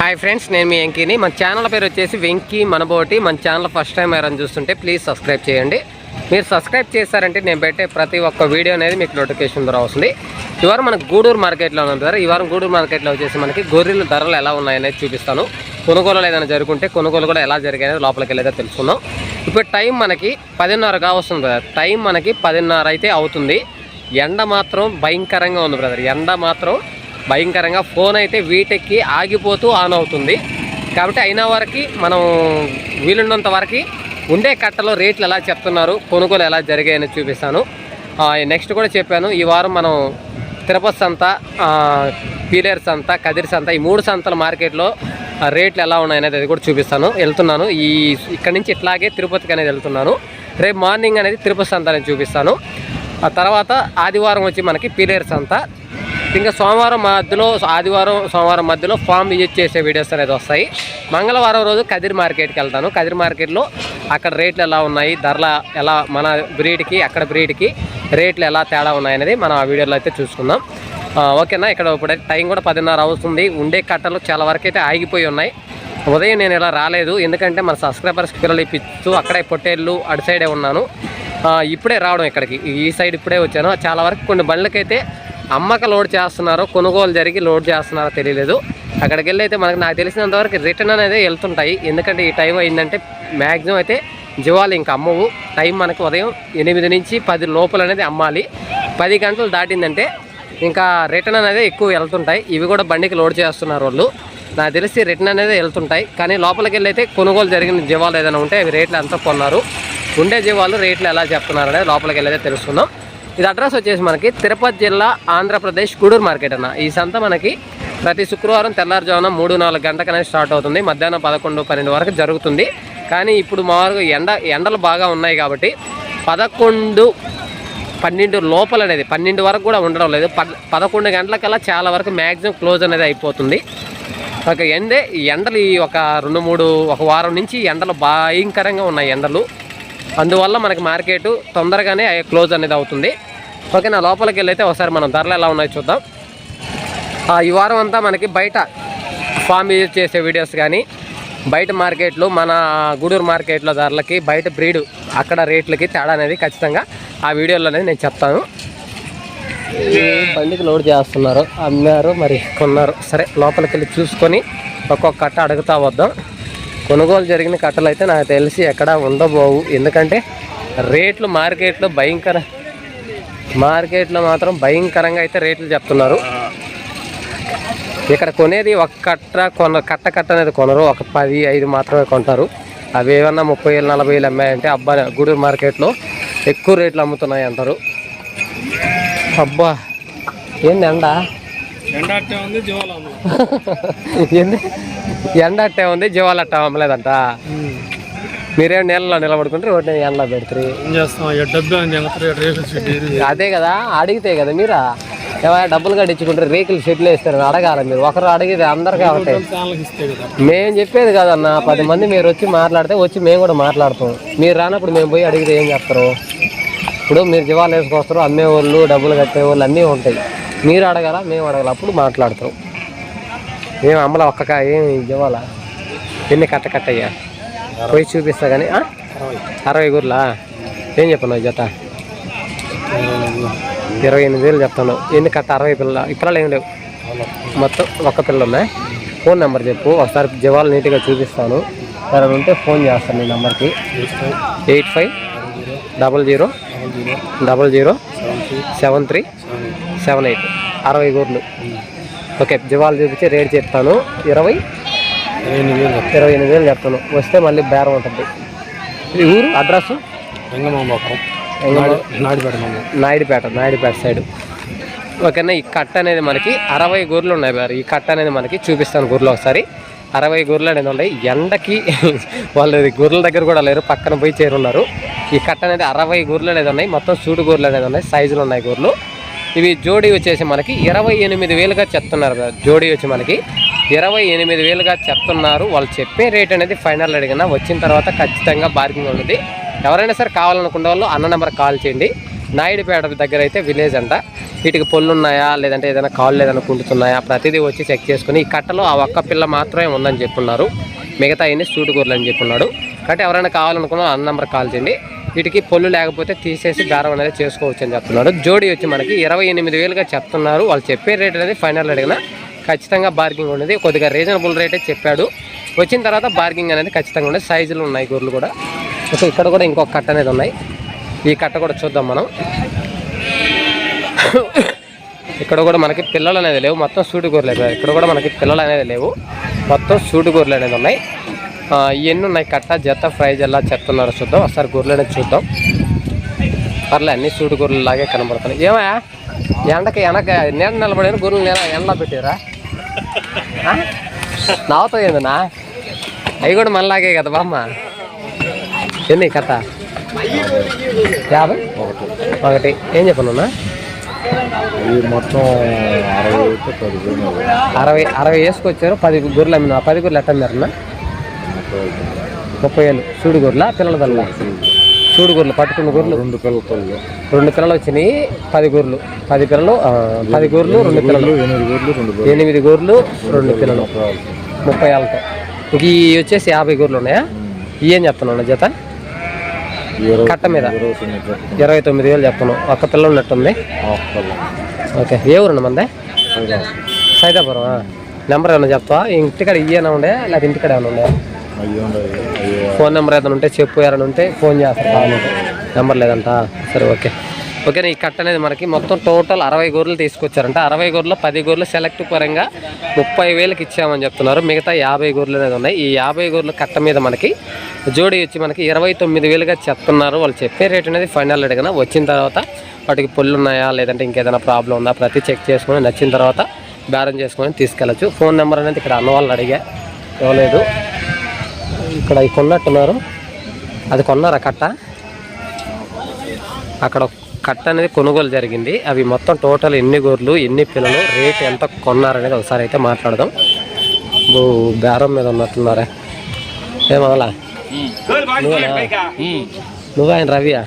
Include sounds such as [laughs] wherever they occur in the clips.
Hi friends నేను మీ వెంకీని. మన channel పేరు వచ్చేసి వెంకీ మనబోటి. మన ఛానల్ ఫస్ట్ టైం ఎవరైనా చూస్తుంటే ప్లీజ్ సబ్స్క్రైబ్ చేయండి. మీరు సబ్స్క్రైబ్ చేశారంటే నేను పెట్టే ప్రతి ఒక్క వీడియో అనేది మీకు నోటిఫికేషన్ ద్వారా వస్తుంది. ఈ వారం మనకు గూడూరు మార్కెట్లో ఉంది కదా. ఈ వారం గూడూరు మార్కెట్లో వచ్చేసి మనకి గొర్రెల ధరలు ఎలా ఉన్నాయనేది చూపిస్తాను. కొనుగోలు ఏదైనా జరుగుంటే కొనుగోలు కూడా ఎలా జరిగాయనేది లోపలికి వెళ్ళేదో తెలుసుకుందాం. ఇప్పుడు టైం మనకి పదిన్నరగా వస్తుంది కదా. టైం మనకి పదిన్నర అయితే అవుతుంది. ఎండ మాత్రం భయంకరంగా ఉంది బ్రదర్ ఎండ మాత్రం భయంకరంగా ఫోన్ అయితే వీటెక్కి ఆగిపోతూ ఆన్ అవుతుంది. కాబట్టి అయిన వరకు మనం వీలున్నంత వరకు ఉండే కట్టలో రేట్లు ఎలా చెప్తున్నారు కొనుగోలు ఎలా జరిగాయని చూపిస్తాను. నెక్స్ట్ కూడా చెప్పాను ఈ వారం మనం తిరుపతి సంత పీలేర్ సంత కదిరి సంత ఈ మూడు సంతల మార్కెట్లో రేట్లు ఎలా ఉన్నాయనేది అది కూడా చూపిస్తాను వెళ్తున్నాను. ఈ ఇక్కడ నుంచి ఇట్లాగే తిరుపతికి అనేది వెళ్తున్నాను. రేపు మార్నింగ్ అనేది తిరుపతి సంత అనేది చూపిస్తాను. ఆ తర్వాత ఆదివారం వచ్చి మనకి పీలేరు సంత ఇంకా సోమవారం మధ్యలో ఆదివారం సోమవారం మధ్యలో ఫామ్ విజిట్ చేసే వీడియోస్ అనేది వస్తాయి. మంగళవారం రోజు కదిరి మార్కెట్కి వెళ్తాను. కదిరి మార్కెట్లో అక్కడ రేట్లు ఎలా ఉన్నాయి ధరల ఎలా మన బ్రీడ్కి అక్కడ బ్రీడ్కి రేట్లు ఎలా తేడా ఉన్నాయనేది మనం ఆ వీడియోలో అయితే చూసుకుందాం. ఓకేనా? ఇక్కడ ఇప్పుడు టైం కూడా పదిన్నర అవుతుంది. ఉండే కట్టలు చాలా వరకు అయితే ఆగిపోయి ఉన్నాయి. ఉదయం నేను ఇలా రాలేదు. ఎందుకంటే మన సబ్స్క్రైబర్స్ పిల్లలు ఇప్పిస్తూ అక్కడే పొట్టేళ్ళు అటు సైడే ఉన్నాను. ఇప్పుడే రావడం ఇక్కడికి. ఈ సైడ్ ఇప్పుడే వచ్చాను. చాలా వరకు కొన్ని బండ్లకైతే అమ్మక లోడ్ చేస్తున్నారో కొనుగోలు జరిగి లోడ్ చేస్తున్నారో తెలియలేదు. అక్కడికి వెళ్ళి అయితే మనకు నాకు తెలిసినంతవరకు రిటర్న్ అనేది వెళ్తుంటాయి. ఎందుకంటే ఈ టైం అయిందంటే మ్యాక్సిమం అయితే జీవాలు ఇంకా అమ్మవు. టైం మనకు ఉదయం ఎనిమిది నుంచి పది లోపల అనేది అమ్మాలి. పది గంటలు దాటిందంటే ఇంకా రిటర్న్ అనేది ఎక్కువ వెళ్తుంటాయి. ఇవి కూడా బండికి లోడ్ చేస్తున్నారు వాళ్ళు. నాకు తెలిసి రిటర్న్ అనేది వెళ్తుంటాయి. కానీ లోపలికి వెళ్ళి అయితే కొనుగోలు జరిగిన జీవాలు ఏదైనా ఉంటే అవి రేట్లు ఎంత కొన్నారు? ఉండే జీవాలు రేట్లు ఎలా చెప్తున్నారు అనేది లోపలికి వెళ్ళైతే తెలుసుకుందాం. ఇది అడ్రస్ వచ్చేసి మనకి తిరుపతి జిల్లా ఆంధ్రప్రదేశ్ గూడూరు మార్కెట్ అన్న. ఈ సంత మనకి ప్రతి శుక్రవారం తెల్లారుజామున మూడు నాలుగు గంటకనే స్టార్ట్ అవుతుంది. మధ్యాహ్నం పదకొండు పన్నెండు వరకు జరుగుతుంది. కానీ ఇప్పుడు మామూలుగా ఎండ ఎండలు బాగా ఉన్నాయి కాబట్టి పదకొండు పన్నెండు లోపల అనేది పన్నెండు వరకు కూడా ఉండడం లేదు. పదకొండు గంటలకల్లా చాలా వరకు మ్యాక్సిమం క్లోజ్ అనేది అయిపోతుంది. ఒక ఎండే ఈ ఎండలు ఈ ఒక రెండు మూడు ఒక వారం నుంచి ఎండలు భయంకరంగా ఉన్నాయి ఎండలు. అందువల్ల మనకి మార్కెట్ తొందరగానే క్లోజ్ అనేది అవుతుంది. ఓకే నా లోపలికి వెళ్ళి అయితే ఒకసారి మనం ధరలు ఎలా ఉన్నాయో చూద్దాం. ఆ, ఈ వారం అంతా మనకి బయట ఫామ్ విజిట్ చేసే వీడియోస్ కానీ బయట మార్కెట్లో మన గూడూరు మార్కెట్లో ధరలకి బయట బ్రీడ్ అక్కడ రేట్లకి తేడా అనేది ఖచ్చితంగా ఆ వీడియోలో అనేది నేను చెప్తాను. బండికి లోడ్ చేస్తున్నారు అమ్మారు మరి. కొన్నారు. సరే లోపలికి వెళ్ళి చూసుకొని ఒక్కొక్క కట్ట అడుగుతా వద్దాం. కొనుగోలు జరిగిన కట్టలు అయితే నాకు తెలిసి ఎక్కడ ఉండబోవు. ఎందుకంటే రేట్లు మార్కెట్లో భయంకర మార్కెట్లో మాత్రం భయంకరంగా అయితే రేట్లు చెప్తున్నారు. ఇక్కడ కొనేది ఒక కట్ట కొన కట్ట కట్ట అనేది కొనరు. ఒక పది ఐదు మాత్రమే కొంటారు. అవి ఏమన్నా ముప్పై వేలు నలభై వేలు అమ్మాయంటే అబ్బా గూడూరు మార్కెట్లో ఎక్కువ రేట్లు అమ్ముతున్నాయి అంటారు. అబ్బా ఏంది ఎండ? ఎండ అట్టే ఉంది జీవాలు అమ్మ [laughs] ఏంది? ఎండ అట్టే ఉంది జీవాలు అట్ట అమ్మలేదంట. మీరేం నీళ్ళలో నిలబడుకుంటే రోడ్డు ఎండలో పెడతారు. ఏం చేస్తాం? అదే కదా అడిగితే కదా మీరా? ఏమైనా డబ్బులు కట్టించుకుంటారు రేకులు షెడ్లు వేస్తారు అడగాలి మీరు. ఒకరు అడిగితే అందరికీ ఒకటే. మేము చెప్పేది కాదన్న పది మంది మీరు వచ్చి మాట్లాడితే వచ్చి మేము కూడా మాట్లాడతాం. మీరు రానప్పుడు మేము పోయి అడిగితే ఏం చెప్తారు? ఇప్పుడు మీరు జీవాలు వేసుకొస్తారు అమ్మేవాళ్ళు డబ్బులు కట్టేవాళ్ళు అన్నీ ఉంటాయి. మీరు అడగాల మేము అడగాల అప్పుడు మాట్లాడతాం. మేము అమ్మల ఒక్క ఏం జీవాల? ఎన్ని కట్ట కట్టయ్యా? పోయి చూపిస్తా కానీ? అరవై. గుర్లా? ఏం చెప్పను ఈ జత ఇరవై ఎనిమిది వేలు చెప్తాను. ఎన్ని కట్ట? అరవై పిల్లల ఈ పిల్లలు ఏం లేవు. మొత్తం ఒక్క పిల్ల ఉన్నాయి ఫోన్ నెంబర్ చెప్పు ఒకసారి జవాలు నీట్గా చూపిస్తాను. ఎవరైనా ఉంటే ఫోన్ చేస్తాను నీ నెంబర్కి. Eight five double zero double zero seven three seven eight. అరవై గూర్లు. ఓకే జవాలు చూపించి రేట్ చెప్తాను. ఇరవై ఇరవై ఎనిమిది వేలు చెప్తాను. వస్తే మళ్ళీ బేరం ఉంటుంది. ఈ ఊరు? అడ్రస్? మామ. నాయుడుపేట నాయుడుపేట సైడ్. ఓకేనా ఈ కట్ట అనేది మనకి అరవై గూర్లు ఉన్నాయి బారు. ఈ కట్ట అనేది మనకి చూపిస్తాను గూర్లు ఒకసారి. అరవై గూర్లు అనేది ఉన్నాయి. ఎండకి [laughs] వాళ్ళు గూర్ల దగ్గర కూడా లేరు. పక్కన పోయి చేరున్నారు. ఈ కట్ట అనేది అరవై గూర్లు అనేది ఉన్నాయి. మొత్తం సూటు గూర్లు అనేది ఉన్నాయి. సైజులు ఉన్నాయి గూర్లు. ఇవి జోడీ వచ్చేసి మనకి ఇరవై ఎనిమిది వేలుగా చెప్తున్నారు. జోడీ వచ్చి మనకి ఇరవై ఎనిమిది వేలుగా చెప్తున్నారు. వాళ్ళు చెప్పే రేట్ అనేది ఫైనల్ అడిగినా వచ్చిన తర్వాత ఖచ్చితంగా బార్గింగ్ ఉంటుంది. ఎవరైనా సరే కావాలనుకునే వాళ్ళు అన్న నెంబర్ కాల్ చేయండి. నాయుడుపేట దగ్గర అయితే విలేజ్ అంట. వీటికి పొల్లు ఉన్నాయా లేదంటే ఏదైనా కాళ్ళు లేదని కుంటున్నాయా ప్రతిదీ వచ్చి చెక్ చేసుకుని ఈ కట్టలో ఆ ఒక్క పిల్ల మాత్రమే ఉందని చెప్పున్నారు. మిగతా అన్ని సూటుకూరలు అని చెప్పున్నాడు. కాబట్టి ఎవరైనా కావాలనుకున్నా అన్న నెంబర్ కాల్ చేయండి. వీటికి పొల్లు లేకపోతే తీసేసి దారం అనేది చేసుకోవచ్చు అని చెప్తున్నారు జోడీ వచ్చి మనకి ఇరవై ఎనిమిది వేలుగా చెప్తున్నారు. వాళ్ళు చెప్పే రేట్ అనేది ఫైనల్ అడిగిన ఖచ్చితంగా బార్గింగ్ ఉండేది కొద్దిగా రీజనబుల్ రేటే చెప్పాడు. వచ్చిన తర్వాత బార్గింగ్ అనేది ఖచ్చితంగా ఉండేది సైజులు ఉన్నాయి గొర్రెలు కూడా. సో ఇక్కడ కూడా ఇంకొక కట్ట అనేది ఉన్నాయి. ఈ కట్ట కూడా చూద్దాం మనం. ఇక్కడ కూడా మనకి పిల్లలు అనేది లేవు. మొత్తం సూటి గొర్రెలు ఇక్కడ కూడా మనకి పిల్లలు అనేది లేవు. మొత్తం సూటి గొర్రెలు అనేది ఉన్నాయి. ఇవన్నీ ఉన్నాయి. కట్ట జత ప్రైజ్ ఎలా చెప్తున్నారో చూద్దాం. ఒకసారి గొర్రెలు అనేది చూద్దాం. పర్లే అన్ని సూటి గొర్రెలు లాగే కనబడుతున్నాయి. ఏమయ్యా? ఎండకి వెనక నీడ నిలబడిన గొర్రెలు నీడ ఎండలో పెట్టారా? ఆ? నావుతో ఏందన్నా? అవి కూడా మనలాగే కదా బామ్మ? ఎన్ని కట్ట యాభై? ఒకటి. ఏం చెప్పనున్నా మొత్తం అరవై అరవై అరవై వేసుకొచ్చారు పది గొర్రెలు అమ్మిన పది గొర్రెలు ఎట్ట అమ్మారన్నా? ముప్పై ఏళ్ళు సూడి గొర్రెల పిల్లల దల్ల సూడి గొర్రెలు పట్టుకున్న గొర్రెలు. రెండు పిల్లలు రెండు పిల్లలు వచ్చినాయి పది గొర్రెలు. పది పిల్లలు పది గొర్రెలు రెండు పిల్లలు. ఎనిమిది గొర్రెలు రెండు పిల్లలు. ముప్పై ఏళ్ళతో ఇంక ఈ వచ్చేసి యాభై గొర్రెలు ఉన్నాయా? ఏం చెప్తున్నాను జత? కట్ట మీద. ఇరవై తొమ్మిది వేలు చెప్తున్నాం ఒక్క పిల్ల ఉన్నట్టుంది. ఓకే. ఏ ఊరండి మందే? సైదాపురం. నెంబర్ ఏమైనా చెప్తావా? ఇంటికాడ ఇయ్యేనా ఉండే లేకపోతే ఇంటికాడ ఏమైనా ఉండే? ఫోన్ నెంబర్ ఏదైనా ఉంటే చెప్పు ఏదైనా ఉంటే ఫోన్ చేస్తాను నెంబర్. లేదంట? సరే ఓకే. ఓకే ఈ కట్ట అనేది మనకి మొత్తం టోటల్ అరవై గొర్రెలు తీసుకొచ్చారంట. అరవై గొర్రెలు పది గొర్రెలు సెలెక్ట్ పరంగా ముప్పై వేలకు ఇచ్చామని చెప్తున్నారు. మిగతా యాభై గొర్రెలు అనేది ఉన్నాయి. ఈ యాభై గొర్రెలు కట్ట మీద మనకి జోడీ వచ్చి మనకి ఇరవై తొమ్మిది వేలుగా చెప్తున్నారు. వాళ్ళు చెప్పే రేట్ అనేది ఫైనల్ అడిగిన వచ్చిన తర్వాత వాటికి పొల్లు ఉన్నాయా లేదంటే ఇంకేదైనా ప్రాబ్లం ఉందా ప్రతి చెక్ చేసుకొని నచ్చిన తర్వాత బేరం చేసుకొని తీసుకెళ్ళచ్చు. ఫోన్ నెంబర్ అనేది ఇక్కడ అన్న వాళ్ళు అడిగా. ఇవ్వలేదు. ఇక్కడ అవి కొన్నట్టున్నారు. అది కొన్నారా కట్ట? అక్కడ కట్ట అనేది కొనుగోలు జరిగింది. అవి మొత్తం టోటల్ ఎన్ని గొర్రెలు ఎన్ని పిల్లలు రేట్ ఎంత కొన్నారనేది ఒకసారి అయితే మాట్లాడదాం. బో బేరం మీద ఉన్నట్టున్నారా. ఏమవలా నువ్వేనా? నువ్వు ఆయన రవియా?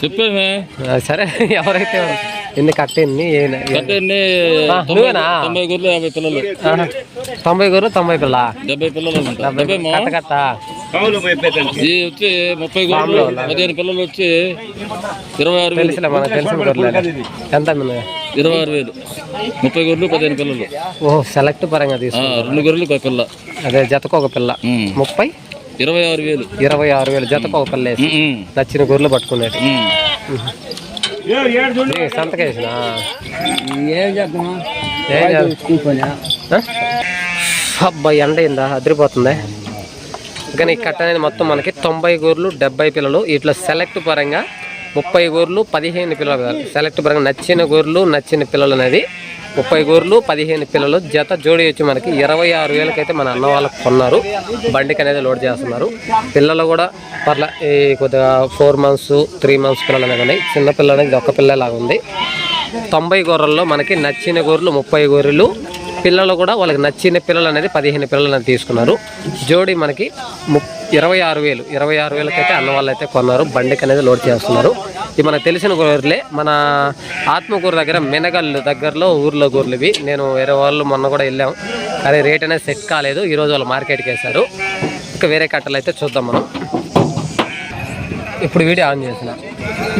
చెప్పేమే. సరే [laughs] ఎవరైతే ఎన్ని కట్ట ఎన్ని? నువ్వేనా? తొంభై గొర్రెలు యాభై పిల్లలు. తొంభై గొర్రెలు తొంభై పిల్ల డెబ్బై పిల్లలు డెబ్బై కట్ట కట్ట? వచ్చి ముప్పై గొర్రెలు పదిహేను పిల్లలు వచ్చి ఇరవై ఆరు వేలు. ఎంత? ఇరవై ఆరు వేలు. ముప్పై గొర్రెలు పదిహేను పిల్లలు. ఓహో సెలెక్ట్ పరంగా తీసుకు. రెండు గొర్రెలు ఒక పిల్ల. అదే జతకు ఒక పిల్ల. ముప్పై? ఇరవై ఆరు వేలు. ఇరవై ఆరు వేలు జతకు ఒక పిల్ల నచ్చిన గొర్రెలు పట్టుకునేది. సంతకేసిన? ఏం అబ్బా ఎండ అయిందా అదిరిపోతుంది. కానీ ఈ కట్ట అనేది మొత్తం మనకి తొంభై గోర్లు డెబ్బై పిల్లలు. ఇట్లా సెలెక్ట్ పరంగా ముప్పై గోర్లు పదిహేను పిల్లలు కాదు. సెలెక్ట్ పరంగా నచ్చిన గోర్లు నచ్చిన పిల్లలు అనేది ముప్పై గోర్లు పదిహేను పిల్లలు జత జోడి వచ్చి మనకి ఇరవై ఆరు వేలకైతే మన అన్న వాళ్ళకి కొన్నారు. బండికి అనేది లోడ్ చేస్తున్నారు. పిల్లలు కూడా పర్ల ఈ కొద్దిగా ఫోర్ మంత్స్ త్రీ మంత్స్ పిల్లలు అనేది ఉన్నాయి చిన్న పిల్లలు అనేది ఒక పిల్లలాగా ఉంది. తొంభై గొర్రెల్లో మనకి నచ్చిన గొర్రెలు ముప్పై గొర్రెలు పిల్లలు కూడా వాళ్ళకి నచ్చిన పిల్లలు అనేది పదిహేను పిల్లలు అనేది తీసుకున్నారు. జోడి మనకి ము ఇరవై ఆరు వేలు ఇరవై ఆరు వేలకైతే అన్న వాళ్ళు అయితే కొన్నారు. బండికి అనేది లోడ్ చేస్తున్నారు. ఇది మనకు తెలిసిన గొర్రెలే. మన ఆత్మకూరు దగ్గర మెనగల్లు దగ్గరలో ఊర్లో గొర్రెలు ఇవి. నేను వేరే వాళ్ళు మొన్న కూడా వెళ్ళాం. కానీ రేట్ అనేది సెట్ కాలేదు. ఈరోజు వాళ్ళు మార్కెట్కి వేశారు. ఇంకా వేరే కట్టలు అయితే చూద్దాం మనం. ఇప్పుడు వీడియో ఆన్ చేసిన.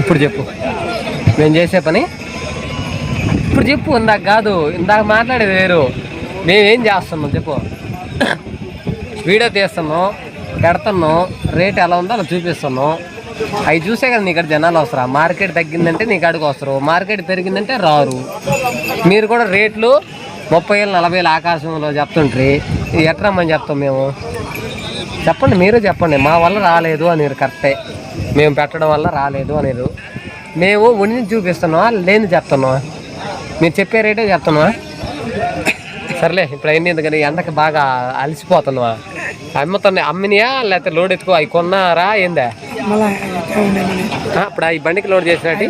ఇప్పుడు చెప్పు. మేము చేసే పని? ఇప్పుడు చెప్పు ఇందాక కాదు. ఇందాక మాట్లాడేది వేరు. మేమేం చేస్తున్నాం చెప్పు. వీడియో తీస్తున్నాం పెడుతున్నాం రేట్ ఎలా ఉందో అలా చూపిస్తున్నాం. అవి చూసే కదా నీ ఇక్కడ జనాలు వస్తారు? మార్కెట్ తగ్గిందంటే నీ కాడికి వస్తారు. మార్కెట్ పెరిగిందంటే రారు. మీరు కూడా రేట్లు ముప్పై వేలు నలభై వేలు ఆకాశంలో చెప్తుంటారు ఎట్రమ్మని చెప్తాం మేము? చెప్పండి మీరే చెప్పండి. మా వల్ల రాలేదు అనేది కరెక్టే. మేము పెట్టడం వల్ల రాలేదు అనేది మేము ఉండి చూపిస్తున్నావా? లేని చెప్తున్నావా? మీరు చెప్పే రేటే చెప్తున్నావా? సర్లే ఇప్పుడు అయింది ఎందుకని? ఎండకి బాగా అలసిపోతున్నావా? అమ్ముతున్నాయి అమ్మినియా? లేకపోతే లోడ్ ఎత్తుకో అవి కొన్నారా? ఏందా? ఇప్పుడు ఈ బండికి లోడ్ చేసినట్టు?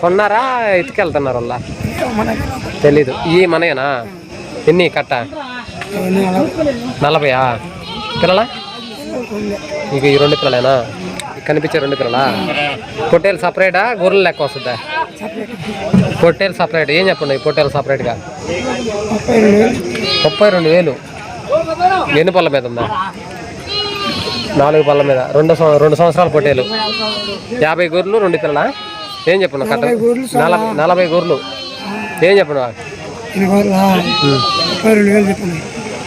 కొన్నారా? ఎత్తుకెళ్తున్నారు వాళ్ళ? తెలీదు. ఈ మనయేనా? ఎన్ని కట్ట? నలభయా? పిల్లలా? ఇక ఈ రెండు పిల్లలేనా? కనిపించే రెండు పిల్లలా? పొట్టేలు సపరేటా? గొర్రెలు లెక్క వస్తుందా? పొట్టేలు సపరేట్. ఏం చెప్పండి పొట్టేలు సపరేట్గా? ముప్పై రెండు వేలు. ఎన్ని పళ్ళ మీద ఉందా? నాలుగు పళ్ళ మీద. రెండు రెండు సంవత్సరాల పొట్టేలు. యాభై గొర్రెలు రెండు పిల్లల? ఏం చెప్పండి కట్ట నలభై నలభై గొర్రెలు. ఏం చెప్పండి.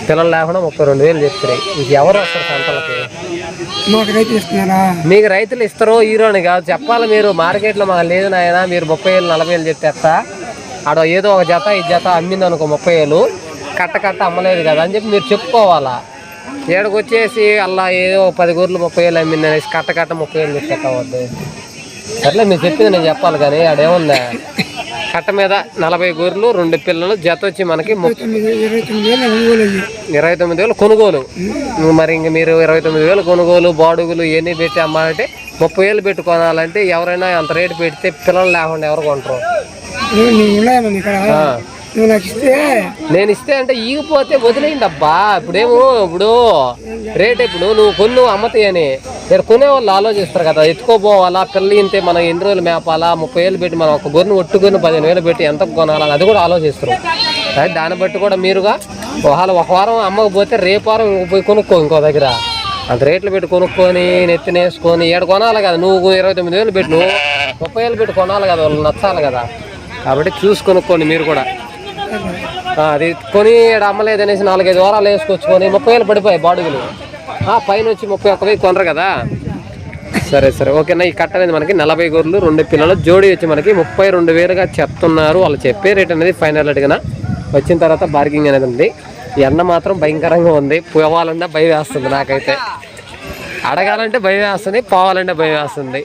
పిల్లలు లేకుండా ముప్పై రెండు వేలు చెప్తారు ఇంక ఎవరు వస్తారు సంతలకి? మాకు రైతులు ఇస్తారో హీరోని కాదు. చెప్పాలి మీరు మార్కెట్లో మాకు లేదు నాయన మీరు ముప్పై వేలు నలభై వేలు చెప్తే ఎట్టా? ఆడ ఏదో ఒక జత ఈ జత అమ్మింది అనుకో ముప్పై వేలు కట్ట కట్ట అమ్మలేదు కదా అని చెప్పి మీరు చెప్పుకోవాలా? ఏడకు వచ్చేసి అలా ఏదో పది గూర్లు ముప్పై వేలు అమ్మింది అనేసి కట్ట కట్ట ముప్పై వేలు చెప్తే కావద్దు సర్లే మీరు చెప్పింది నేను చెప్పాలి కానీ ఆడేముందా? కట్ట మీద నలభై గూర్లు రెండు పిల్లలు జత వచ్చి మనకి ఇరవై తొమ్మిది వేలు కొనుగోలు. మరి ఇంక మీరు ఇరవై తొమ్మిది వేలు కొనుగోలు బాడుగులు ఇవన్నీ పెట్టి అమ్మాలంటే ముప్పై వేలు పెట్టి కొనాలంటే ఎవరైనా అంత రేటు పెడితే పిల్లలు లేకుండా ఎవరు కొంటారు? నువ్వు నాకు ఇస్తే? నేను ఇస్తే అంటే ఈగిపోతే వదిలేయండి అబ్బా ఇప్పుడేమో ఇప్పుడు రేట్ ఇప్పుడు నువ్వు కొన్ను అమ్మతాయని. మీరు కొనే వాళ్ళు ఆలోచిస్తారు కదా ఎత్తుకోపోవాలా పిల్లలు ఇంతే మనం ఎన్ని రోజులు మేపాలా ముప్పై వేలు పెట్టి మనం ఒక గొర్రెను ఒట్టుకొని పదిహేను వేలు పెట్టి ఎంత కొనాలని అది కూడా ఆలోచిస్తారు. దాన్ని బట్టి కూడా మీరుగా ఒకవేళ ఒక వారం అమ్మకపోతే రేపు వారం పోయి కొనుక్కో ఇంకో దగ్గర. అంత రేట్లు పెట్టి కొనుక్కొని నెత్తినేసుకొని ఏడు కొనాలి కదా నువ్వు ఇరవై తొమ్మిది వేలు పెట్టి నువ్వు ముప్పై వేలు పెట్టి కొనాలి కదా వాళ్ళు నచ్చాలి కదా. కాబట్టి చూసి కొనుక్కోండి మీరు కూడా. అది కొని ఈడ అమ్మలేదు అనేసి నాలుగైదు వారాలు వేసుకొచ్చుకొని ముప్పై వేలు పడిపోయాయి బాడుగులు. ఆ, పైన వచ్చి ముప్పై ఒక్క వెయ్యి కొనరు కదా. సరే సరే. ఓకేనా ఈ కట్ట అనేది మనకి నలభై గొర్రెలు రెండు పిల్లలు జోడి వచ్చి మనకి ముప్పై రెండు వేలుగా చెప్తున్నారు వాళ్ళు చెప్పే రేట్ అనేది ఫైనల్ రేట్గా వచ్చిన తర్వాత బార్గింగ్ అనేది ఉంది. ఈ ఎండ మాత్రం భయంకరంగా ఉంది. పోవాలన్నా భయం వేస్తుంది నాకైతే. అడగాలంటే భయం వేస్తుంది పోవాలంటే భయం వేస్తుంది.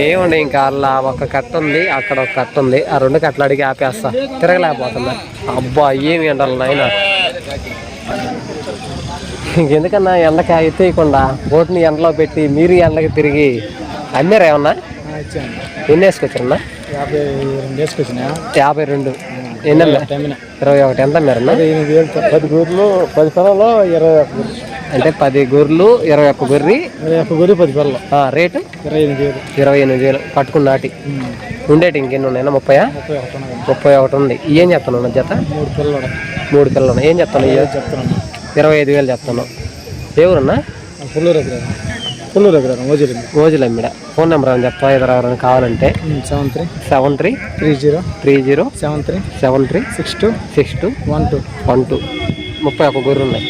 ఏముంది ఇంకా అలా ఒక కట్ట ఉంది అక్కడ ఒక కట్ట ఉంది. ఆ రెండు కట్టలు అడిగి ఆపేస్తా. తిరగలేకపోతున్నా. అబ్బా ఏమి ఎండాలి నాయన? ఇంకెందుకన్నా ఎండకి ఎత్తేయకుండా బోట్ని ఎండలో పెట్టి మీరు ఎండకి తిరిగి అమ్మారా ఏమన్నా? ఎన్ని వేసుకొచ్చారన్నా? యాభై రెండు ఎన్ని ఇరవై ఒకటి ఎంత అమ్మారన్నా? వేలు పది గూర్లు పది పొలంలో ఇరవై గొర్రె అంటే పది గొర్రెలు ఇరవై ఒక్క గొర్రె. ఇరవై ఒక్క గొర్రె పది ఆ, రేటు? ఇరవై ఎనిమిది వేలు. ఇరవై ఎనిమిది వేలు. పట్టుకున్న నాటి. ఉండేటి ఇంకెన్ని ఉన్నాయన్నా? ముప్పై ముప్పై ఒకటి ఉంది. ఏం చెప్తున్నాను జత? మూడు పిల్లలు మూడు పిల్లలు. ఏం చెప్తాను? చెప్తున్నాను ఇరవై ఐదు వేలు చెప్తాను ఎవరన్నా పుల్లూరు దగ్గర పుల్లూరు దగ్గర ఫోన్ నెంబర్ అని చెప్తా ఇద్దరు ఎవరైనా కావాలంటే. Seven three. Seven three. Three zero. Three zero. Seven three. Seven three. Six two. Six two. One two. One two. ముప్పై ఒక్క గొర్రెలు ఉన్నాయి.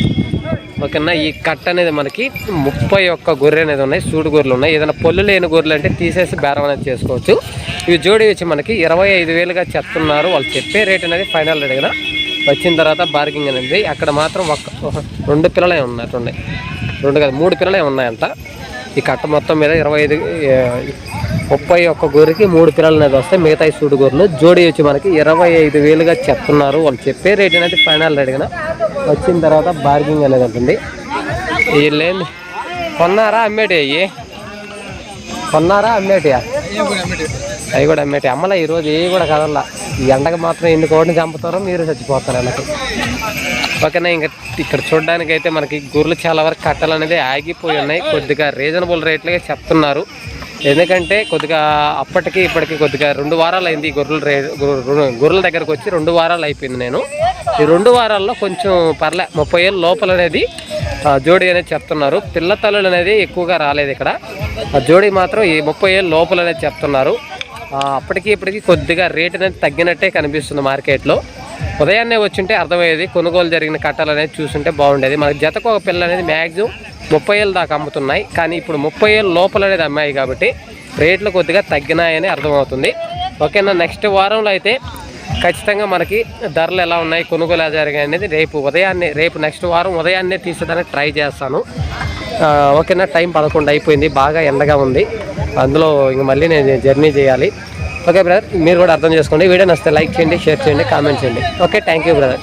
ఓకేనా? ఈ కట్ట అనేది మనకి ముప్పై ఒక్క గొర్రె అనేది ఉన్నాయి సూడు గొర్రెలు ఉన్నాయి. ఏదైనా పొల్లు లేని గొర్రెలు అంటే తీసేసి బేరం అనేది చేసుకోవచ్చు. ఇవి జోడి వచ్చి మనకి ఇరవై ఐదు వేలుగా చెప్తున్నారు. వాళ్ళు చెప్పే రేట్ అనేది ఫైనల్ రేట్ కదా. వచ్చిన తర్వాత బార్గింగ్ అనేది అక్కడ మాత్రం ఒక్క రెండు పిల్లలే ఉన్నట్టు ఉన్నాయి రెండు కదా మూడు పిల్లలే ఉన్నాయంట. ఈ కట్ట మొత్తం మీద ఇరవై ఐదు ముప్పై ఒక్క గొర్రెకి మూడు పిల్లలు అనేది వస్తాయి మిగతా సూడు గొర్రెలు జోడి వచ్చి మనకి ఇరవై ఐదు వేలుగా చెప్తున్నారు. వాళ్ళు చెప్పే రేట్ అనేది ఫైనల్ రేట్ కదా. వచ్చిన తర్వాత బార్గింగ్ అనేది ఉంటుంది. వీళ్ళేంది కొన్నారా అమ్మేటి అయ్యి కొన్నారా అమ్మేటియా? అవి కూడా అమ్మేటి అమ్మలే ఈరోజు ఏ కూడా కదల్లా. ఈ ఎండకు మాత్రం ఎన్ని కోడిని చంపుతారో మీరు చచ్చిపోతారు వెనక్కి. ఓకేనా ఇంకా ఇక్కడ చూడడానికి అయితే మనకి గొర్రెలు చాలా వరకు కట్టలు అనేది ఆగిపోయి ఉన్నాయి. కొద్దిగా రీజనబుల్ రేట్లుగా చెప్తున్నారు. ఎందుకంటే కొద్దిగా అప్పటికి ఇప్పటికి కొద్దిగా రెండు వారాలు అయింది ఈ గొర్రెల రే గొర్రెల దగ్గరకు వచ్చి రెండు వారాలు అయిపోయింది నేను. ఈ రెండు వారాల్లో కొంచెం పర్లే ముప్పై ఏళ్ళ లోపల అనేది జోడి అనేది చెప్తున్నారు. పిల్ల తల్లులు అనేది ఎక్కువగా రాలేదు ఇక్కడ. ఆ జోడి మాత్రం ఈ ముప్పై ఏళ్ళ లోపల అనేది చెప్తున్నారు. అప్పటికి ఇప్పటికి కొద్దిగా రేట్ అనేది తగ్గినట్టే కనిపిస్తుంది మార్కెట్లో. ఉదయాన్నే వచ్చింటే అర్థమయ్యేది కొనుగోలు జరిగిన కట్టాలనేది అనేది చూసుంటే బాగుండేది. మనకి జతకు ఒక పిల్ల అనేది మ్యాక్సిమం ముప్పై ఏళ్ళు దాకా అమ్ముతున్నాయి. కానీ ఇప్పుడు ముప్పై ఏళ్ళు లోపలనేది అమ్మాయి కాబట్టి రేట్లు కొద్దిగా తగ్గినాయని అర్థమవుతుంది. ఓకేనా? నెక్స్ట్ వారంలో అయితే ఖచ్చితంగా మనకి ధరలు ఎలా ఉన్నాయి కొనుగోలు ఎలా జరిగాయి అనేది రేపు ఉదయాన్నే రేపు నెక్స్ట్ వారం ఉదయాన్నే తీసేదానికి ట్రై చేస్తాను. ఓకేనా? టైం పదకొండు అయిపోయింది. బాగా ఎండగా ఉంది. అందులో ఇంక మళ్ళీ నేను జర్నీ చేయాలి. Okay brother? మీరు కూడా అర్థం చేసుకోండి. వీడియో నచ్చితే లైక్ చేయండి షేర్ చేయండి కామెంట్ చేయండి. ఓకే? Thank you brother.